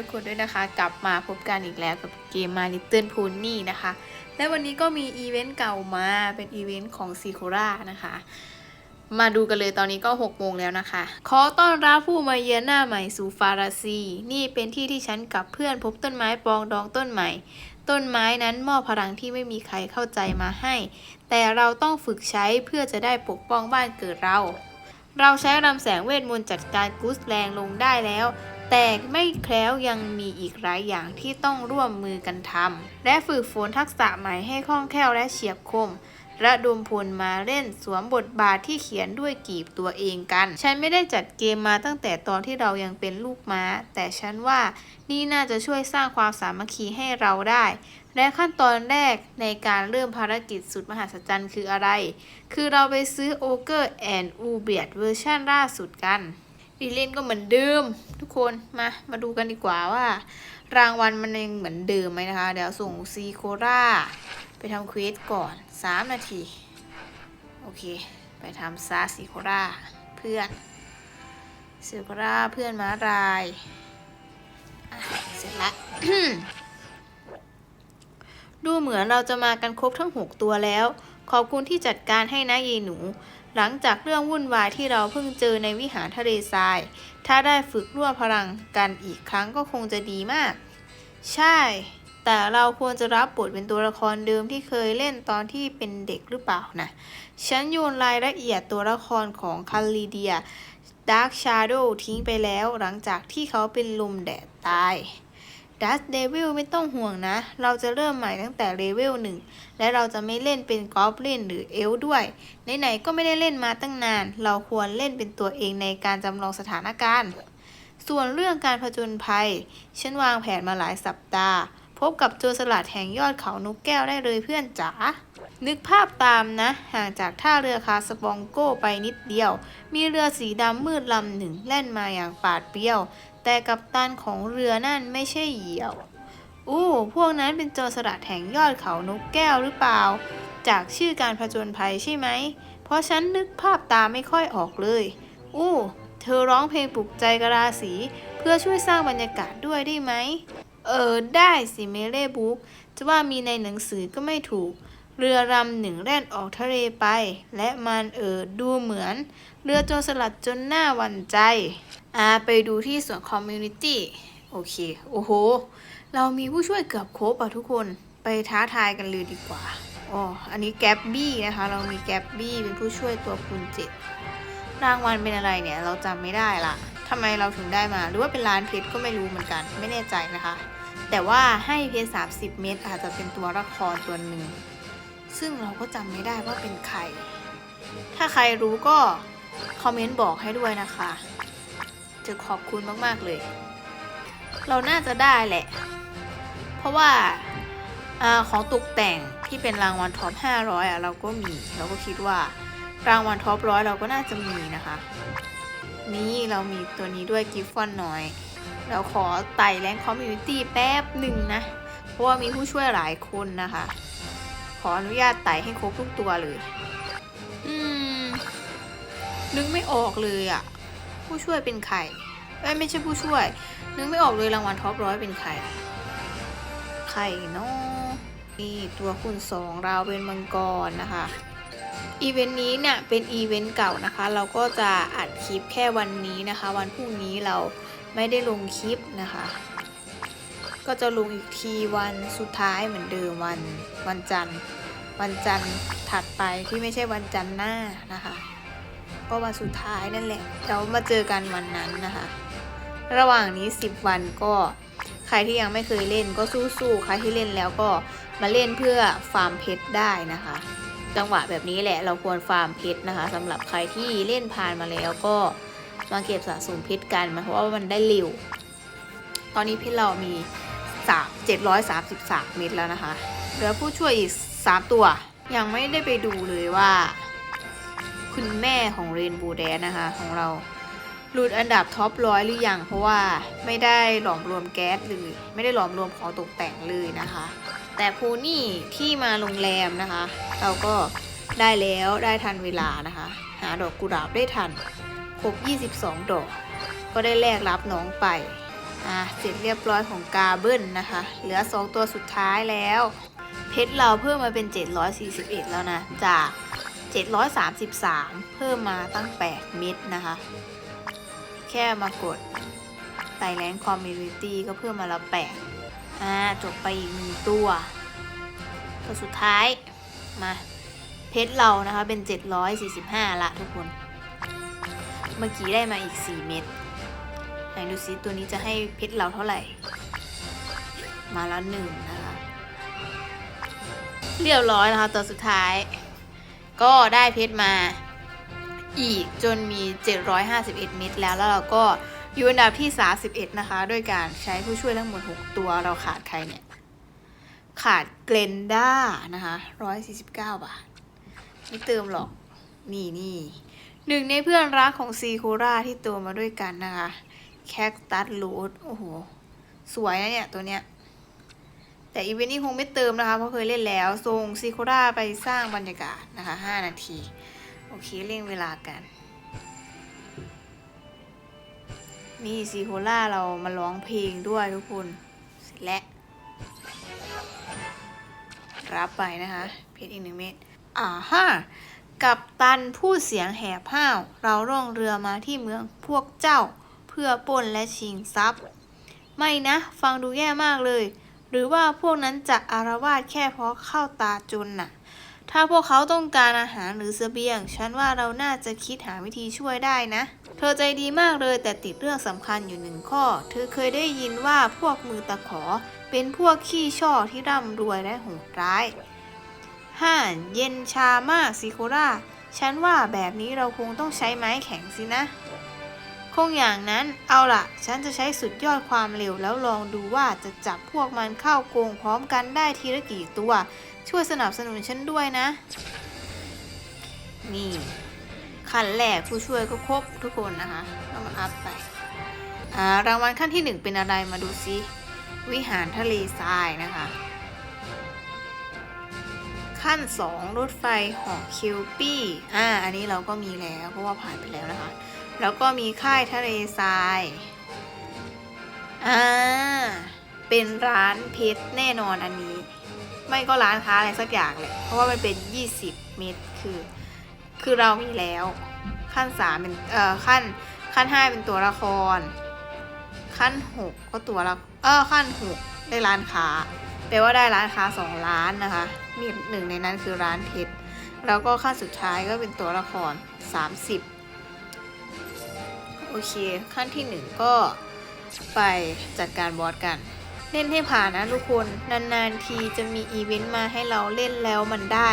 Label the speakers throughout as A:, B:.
A: ทุกคนด้วยนะคะ กลับมาพบกันอีกแล้วกับเกมมา Little Pony นะคะ และวันนี้ก็มีอีเวนต์เก่ามาเป็นอีเวนต์ของซีโครานะคะ มาดูกันเลยตอนนี้ก็6โมงแล้วนะคะ ขอต้อนรับผู้มาเยือนหน้าใหม่สู่ฟาราซี นี่เป็นที่ที่ฉันกับเพื่อนพบต้นไม้ปองดองต้นใหม่ ต้นไม้นั้นมอบพลังที่ไม่มีใครเข้าใจมาให้ แต่เราต้องฝึกใช้เพื่อจะได้ปกป้องบ้านเกิดเราเราใช้รำแสงเวทมนต์จัดการกุสแรงลงได้แล้ว แต่ไม่แคล้วยังมีอีกหลายอย่างที่ต้องร่วมมือกันทำและฝึกฝนทักษะใหม่ให้คล่องแคล่วและเฉียบคมระดมพลมาเล่นสวมบทบาทที่เขียนด้วยกีบตัวเองกัน ฉันไม่ได้จัดเกมมาตั้งแต่ตอนที่เรายังเป็นลูกม้า แต่ฉันว่านี่น่าจะช่วยสร้างความสามัคคีให้เราได้ และขั้นตอนแรกในการเริ่มภารกิจสุดมหัศจรรย์คืออะไร คือเราไปซื้อ Ogre and u b e a t เวอร์ชันล่าสุดกัน ดีเล่นก็เหมือนเดิม ทุกคนมามาดูกันดีกว่าว่า รางวัลมันยังเหมือนเดิมไหมนะคะ เดี๋ยวส่งซีโคราไปทำเควสก่อน 3 นาที โอเค ไปทำซาซีโคราเพื่อนซีโคราเพื่อนม้าลายเสร็จละดูเหมือนเราจะมากันครบทั้ง 6 ตัวแล้ว ขอบคุณที่จัดการให้นะเยีหนู หลังจากเรื่องวุ่นวายที่เราเพิ่งเจอในวิหารทะเลทราย ถ้าได้ฝึกร่วมพลังกันอีกครั้งก็คงจะดีมาก ใช่ แต่เราควรจะรับบทเป็นตัวละครเดิมที่เคยเล่นตอนที่เป็นเด็กหรือเปล่านะ ฉันโยนรายละเอียดตัวละครของคาลิเดียดาร์คชาโดทิ้งไปแล้วหลังจากที่เขาเป็นลมแดดตาย ดัสเดวิลไม่ต้องห่วงนะ เราจะเริ่มใหม่ตั้งแต่เลเวลหนึ่งและเราจะไม่เล่นเป็นกอบลินหรือเอลด้วย ไหนๆ ก็ไม่ได้เล่นมาตั้งนาน เราควรเล่นเป็นตัวเองในการจำลองสถานการณ์ ส่วนเรื่องการผจญภัย ฉันวางแผนมาหลายสัปดาห์ พบกับโจรสลัดแห่งยอดเขานกแก้วได้เลยเพื่อนจ๋า นึกภาพตามนะ ห่างจากท่าเรือคาสปองโกไปนิดเดียว มีเรือสีดำมืดลำหนึ่งแล่นมาอย่างปาดเปรี้ยว แต่กัปตันของเรือนั่นไม่ใช่เหยี่ยว อู้พวกนั้นเป็นโจรสลัดแห่งยอดเขานกแก้วหรือเปล่า จากชื่อการผจญภัยใช่ไหม เพราะฉันนึกภาพตามไม่ค่อยออกเลย อู้ เธอร้องเพลงปลุกใจกราสีเพื่อช่วยสร้างบรรยากาศด้วยได้ไหม เออ ได้สิเมเล่บุ๊กจะว่ามีในหนังสือก็ไม่ถูก เรือลำหนึ่งแล่นออกทะเลไป และมันเออดูเหมือน เรือโจรสลัดจนหน้าหวันใจ อ่าไปดูที่ส่วนคอมมูนิตี้โอเค โอ้โห เรามีผู้ช่วยเกือบครบอะทุกคนไปท้าทายกันเลยดีกว่าอ๋ออันนี้แกบบี้นะคะ เรามีแกบบี้เป็นผู้ช่วยตัวคูณเจ็ดรางวัลเป็นอะไรเนี่ย เราจำไม่ได้ละทำไมเราถึงได้มา หรือว่าเป็นร้านเพชรก็ไม่รู้เหมือนกัน ไม่แน่ใจนะคะ แต่ว่าให้เพชร30 เม็ดอาจจะเป็นตัวละครตัวหนึ่ง ซึ่งเราก็จำไม่ได้ว่าเป็นใคร ถ้าใครรู้ก็คอมเมนต์บอกให้ด้วยนะคะ จะขอบคุณมากๆเลย เราน่าจะได้แหละ เพราะว่าอของตกแต่งที่เป็นรางวัลท็อป 500 อะ เราก็มี เราก็คิดว่ารางวัลท็อปร้อยเราก็น่าจะมีนะคะ นี่เรามีตัวนี้ด้วยกิฟฟอนน้อย เราขอไต่แรงคอมมูนิตี้แป๊บหนึ่งนะ เพราะว่ามีผู้ช่วยหลายคนนะคะ ขออนุญาตไต่ให้ครบทุกตัวเลย อืม นึกไม่ออกเลยอะ ผู้ช่วยเป็นใครเอ้ยไม่ใช่ผู้ช่วย นึกไม่ออกเลยรางวัลท็อปร้อยเป็นใคร ใครเนาะนี่ตัวคุณสองเราเป็นมังกรนะคะอีเวนต์นี้เนี่ยเป็นอีเวนต์เก่านะคะ เราก็จะอัดคลิปแค่วันนี้นะคะ วันพรุ่งนี้เราไม่ได้ลงคลิปนะคะ ก็จะลงอีกทีวันสุดท้ายเหมือนเดิมวันวันจันทร์ วันจันทร์ถัดไปที่ไม่ใช่วันจันทร์หน้านะคะ ก็วันสุดท้ายนั่นแหละเรามาเจอกันวันนั้นนะคะ ระหว่างนี้ 10 วันก็ใครที่ยังไม่เคยเล่นก็สู้ๆใครที่เล่นแล้วก็มาเล่นเพื่อฟาร์มเพชรได้นะคะ จังหวะแบบนี้แหละเราควรฟาร์มเพชรนะคะสำหรับใครที่เล่นผ่านมาแล้วก็มาเก็บสะสมเพชรกันเพราะว่ามันได้เร็วตอนนี้เพชรเรามี3 733 เม็ดแล้วนะคะเหลือผู้ช่วยอีก 3 ตัว ยังไม่ได้ไปดูเลยว่า คุณแม่ของเรนบูแดนนะคะ ของเราหลุดอันดับท็อปร้อยหรือยังเพราะว่าไม่ได้หลอมรวมแก๊สเลย ไม่ได้หลอมรวมของตกแต่งเลยนะคะ แต่พูนี่ที่มาโรงแรมนะคะ เราก็ได้แล้วได้ทันเวลานะคะ หาดอกกุหลาบได้ทันครบ 22 ดอก ก็ได้แลกรับน้องไปอะเสร็จเรียบร้อยของกาเบิลนะคะ เหลือ 2 ตัวสุดท้ายแล้ว เพชรเราเพิ่มมาเป็น 741 แล้วนะจาก 733 เพิ่มมาตั้ง 8 เม็ดนะคะ แค่มากดไต่แรงคอมมิ n นิตี้ก็เพิ่มมาล้ว8อ่า จบไปอีกหนึ่งตัว ตัวสุดท้าย มา เพชรเรานะคะเป็น 745 ละทุกคน เมื่อกี้ได้มาอีก 4 เม็ดไหนดูซิตัวนี้จะให้เพชรเราเท่าไหร่ มาล้วหนึ่งนะคะ เรียบร้อยนะคะตัวสุดท้าย ก็ได้เพชรมาอีกจนมี 751 เม็ดแล้วแล้วเราก็อยู่อันดับที่ 31 นะคะ ด้วยการใช้ผู้ช่วยทั้งหมด 6 ตัวเราขาดใครเนี่ย ขาดเกรนด้านะคะ 149 บาท ไม่เติมหรอก นี่นี่หนึ่งในเพื่อนรักของซีโคราที่ตัวมาด้วยกันนะคะ แคคตัสรูดโอ้โห สวยนะเนี่ย ตัวเนี้ย แต่อีเวนต์นี้คงไม่เติมนะคะ เพราะเคยเล่นแล้วส่งซีโคราไปสร้างบรรยากาศนะคะ 5 นาที โอเคเร่งเวลากัน นี่ซีโคราเรามาร้องเพลงด้วยทุกคนเสร็จแล้วรับไปนะคะ เพชรอีกหนึ่งเม็ดอ่าฮะกับตันผู้เสียงแหบห้าว เราล่องเรือมาที่เมืองพวกเจ้า เพื่อปล้นและชิงทรัพย์ ไม่นะ ฟังดูแย่มากเลย หรือว่าพวกนั้นจะอารวาสแค่เพราะเข้าตาจนน่ะ ถ้าพวกเขาต้องการอาหารหรือเสบียง ฉันว่าเราน่าจะคิดหาวิธีช่วยได้นะ เธอใจดีมากเลยแต่ติดเรื่องสำคัญอยู่หนึ่งข้อ เธอเคยได้ยินว่าพวกมือตะขอ เป็นพวกขี้ช่อที่ร่ำรวยและโหดร้ายห่าเย็นชามากซิโคราฉันว่าแบบนี้เราคงต้องใช้ไม้แข็งสินะ คงอย่างนั้นเอาล่ะฉันจะใช้สุดยอดความเร็วแล้วลองดูว่าจะจับพวกมันเข้าโกงพร้อมกันได้ทีละกี่ตัว ช่วยสนับสนุนฉันด้วยนะ นี่ขั้นแรกผู้ช่วยก็ครบทุกคนนะคะก็มาอัพไปอ่ารางวัลขั้นที่หนึ่งเป็นอะไรมาดูซิวิหารทะเลทรายนะคะ ขั้น 2 รถไฟหอคิวปี้อ่าอันนี้เราก็มีแล้วเพราะว่าผ่านไปแล้วนะคะ แล้วก็มีค่ายทะเลทราย อ่า เป็นร้านเพชรแน่นอนอันนี้ ไม่ก็ร้านค้าอะไรสักอย่างแหละ เพราะว่ามันเป็น 20 เมตรคือ คือเรามีแล้ว ขั้น3เป็นเอ่อขั้นขั้น 5 เป็นตัวละคร ขั้น 6 ก็ตัวละเออขั้น 6 ได้ร้านค้าแปลว่าได้ร้านค้า2ร้านนะคะ มีหนึ่งในนั้นคือร้านเพชรแล้วก็ขั้นสุดท้ายก็เป็นตัวละคร 30 โอเค ขั้นที่1ก็ไปจัดการบอสกัน เล่นให้ผ่านนะทุกคน นานๆทีจะมีอีเวนต์มาให้เราเล่นแล้วมันได้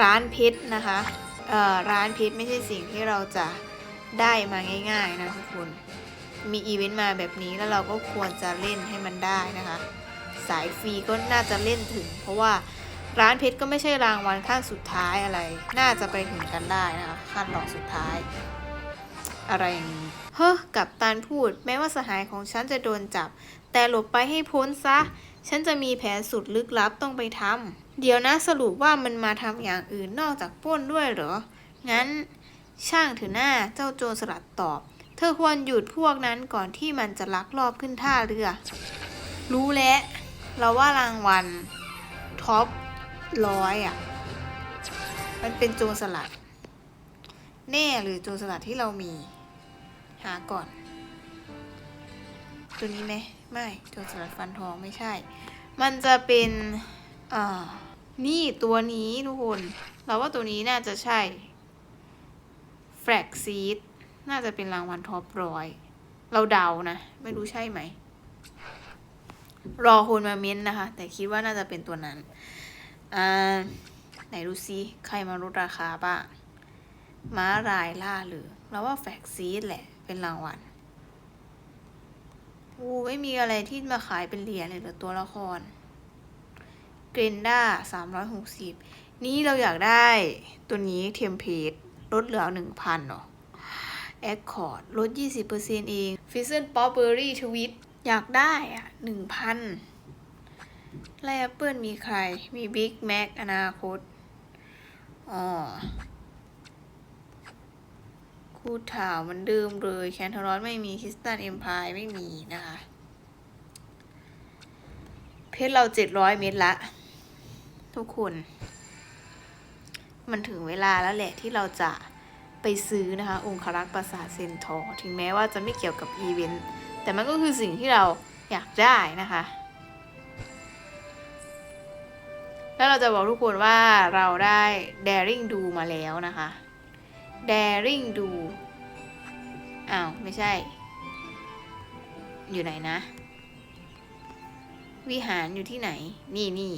A: ร้านเพชรนะคะเอ่อร้านเพชรไม่ใช่สิ่งที่เราจะได้มาง่าย ๆ นะทุกคน มีอีเวนต์มาแบบนี้แล้วเราก็ควรจะเล่นให้มันได้นะคะ สายฟรีก็น่าจะเล่นถึง เพราะว่าร้านเพชรก็ไม่ใช่รางวัลขั้นสุดท้ายอะไร น่าจะไปถึงกันได้นะคะ ขั้นรองสุดท้าย อะไรอย่างนี้ เฮ้อกับตันพูด แม้ว่าสหายของฉันจะโดนจับ แต่หลบไปให้พ้นซะ ฉันจะมีแผนสุดลึกลับต้องไปทำ เดี๋ยวนะสรุปว่ามันมาทำอย่างอื่นนอกจากป้นด้วยเหรอ งั้น ช่างเถอหน้าเจ้าโจรสลัดตอบ เธอควรหยุดพวกนั้นก่อนที่มันจะลักลอบขึ้นท่าเรือ รู้แล้ว เราว่ารางวัลท็อปร้อยอะ มันเป็นโจรสลัด แน่หรือโจรสลัดที่เรามี หาก่อน ตัวนี้ไหมไม่โจรสลัดฟันทองไม่ใช่ มันจะเป็นอ่านี่ตัวนี้ทุกคน เราว่าตัวนี้น่าจะใช่แฟลกซีดน่าจะเป็นรางวัลท็อปร้อยเราเดานะ ไม่รู้ใช่ไหม รอคนมาเม้นต์นะคะ แต่คิดว่าน่าจะเป็นตัวนั้นอ่าไหนดูซิใครมาลดราคาบ้างม้ารายล่าหรือเราว่าแฟกซีดแหละ เป็นรางวัลอูไม่มีอะไรที่มาขายเป็นเหรียญเลยเหรือตัวละคร เกรนด้าสามร้อยหกสิบนี่เราอยากได้ตัวนี้เทมเพลตลดเหลือหนึ่งพันเนาะแอคคอร์ดลดยี่สิบเปอร์เซ็นเองฟิซเซนป๊อปเบอรี่ทวิตอยากได้อะหนึ่งพันไลแอปเปิลมีใคร มีบิ๊กแม็กอนาคต อ๋อ คู่ถาวมันเดิมเลยแคนทารอสไม่มีคริสตันเอ็มพายไม่มีนะคะ เพชรเราเจ็ดร้อยเมตรละ ทุกคน มันถึงเวลาแล้วแหละที่เราจะไปซื้อนะคะ องครักษ์ปราสาทเซนทอร์ถึงแม้ว่าจะไม่เกี่ยวกับอีเวนต์แต่มันก็คือสิ่งที่เราอยากได้นะคะ แล้วเราจะบอกทุกคนว่าเราได้ Daring Do มาแล้วนะคะ Daring Do อ้าว ไม่ใช่ อยู่ไหนนะ วิหารอยู่ที่ไหน นี่นี่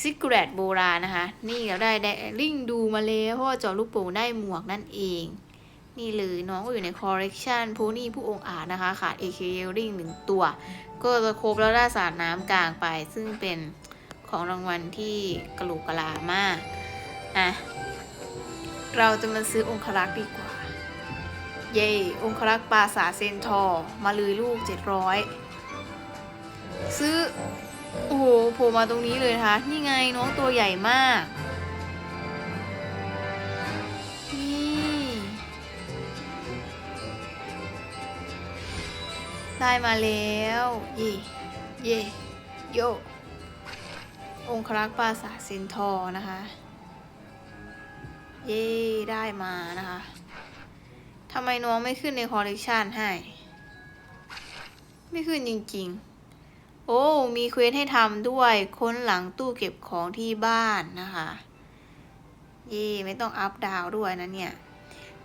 A: ซิกเรตโบราณนะคะ นี่เราได้ Daring Do มาแล้วเพราะว่าจอลูกโป่งได้หมวกนั่นเอง นี่เลยน้องก็อยู่ในคอ l เล c ชันโพนี่ผู้องอาจนะคะ ขาด AK y e l l i n g หนึ่งตัว ก็จะครบแล้วได้สาดน้ำกลางไป ซึ่งเป็นของรางวัลที่กระโหลกกะลามาก อะ เราจะมาซื้อองครักษ์ดีกว่า เย่องครักษ์ปราสาเซนทอร์มาเลยลูก 700 ซื้อ โอ้โหโผล่มาตรงนี้เลยนะคะ นี่ไงน้องตัวใหญ่มาก นี่ ได้มาแล้ว เย่เย่โยองครักษ์ปราสาเซนทอร์นะคะ เย่ได้มานะคะทำไมน้องไม่ขึ้นในคอลเลกชันให้ ไม่ขึ้นจริงๆ โอ้ มีเควสให้ทำด้วยค้นหลังตู้เก็บของที่บ้านนะคะ เย่ไม่ต้องอัพดาวด้วยนะเนี่ย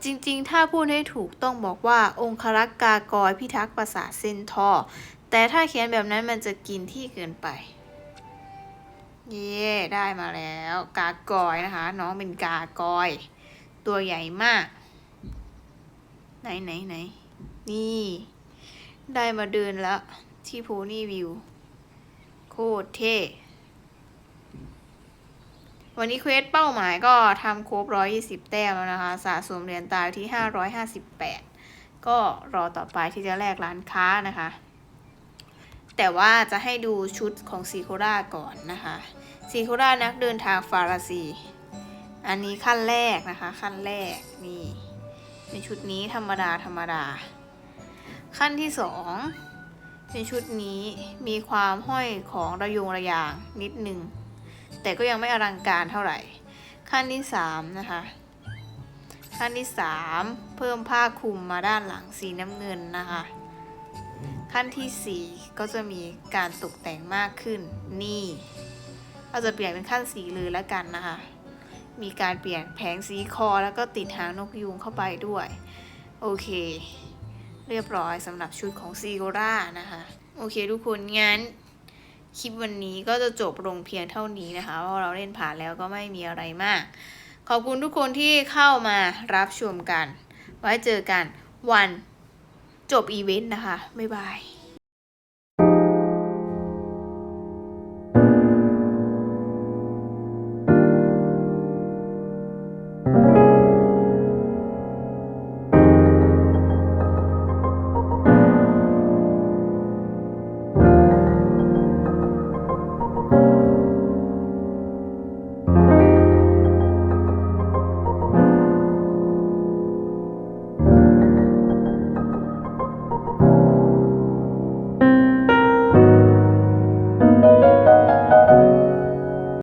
A: จริงๆ ถ้าพูดให้ถูกต้องบอกว่าองครักษ์กากอยพิทักษ์ปราสาทเซนทอร์แต่ถ้าเขียนแบบนั้นมันจะกินที่เกินไป เย่ได้มาแล้ว กากอยนะคะ น้องเป็นกากอย ตัวใหญ่มาก ไหนไหนไหนนี่ ได้มาเดินแล้ว ที่โพนี่วิว โคตรเท่วันนี้เควสเป้าหมายก็ทำครบ120แต้มแล้วนะคะ สะสมเหรียญตายที่558ก็รอต่อไปที่จะแลกร้านค้านะคะ แต่ว่าจะให้ดูชุดของซีโคราก่อนนะคะซีโครานักเดินทางฟาราซี อันนี้ขั้นแรกนะคะ ขั้นแรกนี่เป็นชุดนี้ธรรมดาธรรมดา ขั้นที่สองเป็นชุดนี้มีความห้อยของระยงระยางนิดนึง แต่ก็ยังไม่อลังการเท่าไหร่ ขั้นที่สามนะคะขั้นที่สามเพิ่มผ้าคลุมมาด้านหลังสีน้ำเงินนะคะ ขั้นที่ 4 ก็จะมีการตกแต่งมากขึ้น นี่ เราจะเปลี่ยนเป็นขั้นสีเลยแล้วกันนะคะ มีการเปลี่ยนแผงสีคอแล้วก็ติดหางนกยูงเข้าไปด้วย โอเค เรียบร้อยสำหรับชุดของซีโกรานะคะ โอเคทุกคน งั้นคลิปวันนี้ก็จะจบลงเพียงเท่านี้นะคะเพราะเราเล่นผ่านแล้วก็ไม่มีอะไรมาก ขอบคุณทุกคนที่เข้ามารับชมกัน ไว้เจอกันวัน จบอีเวนต์นะคะ บ๊ายบาย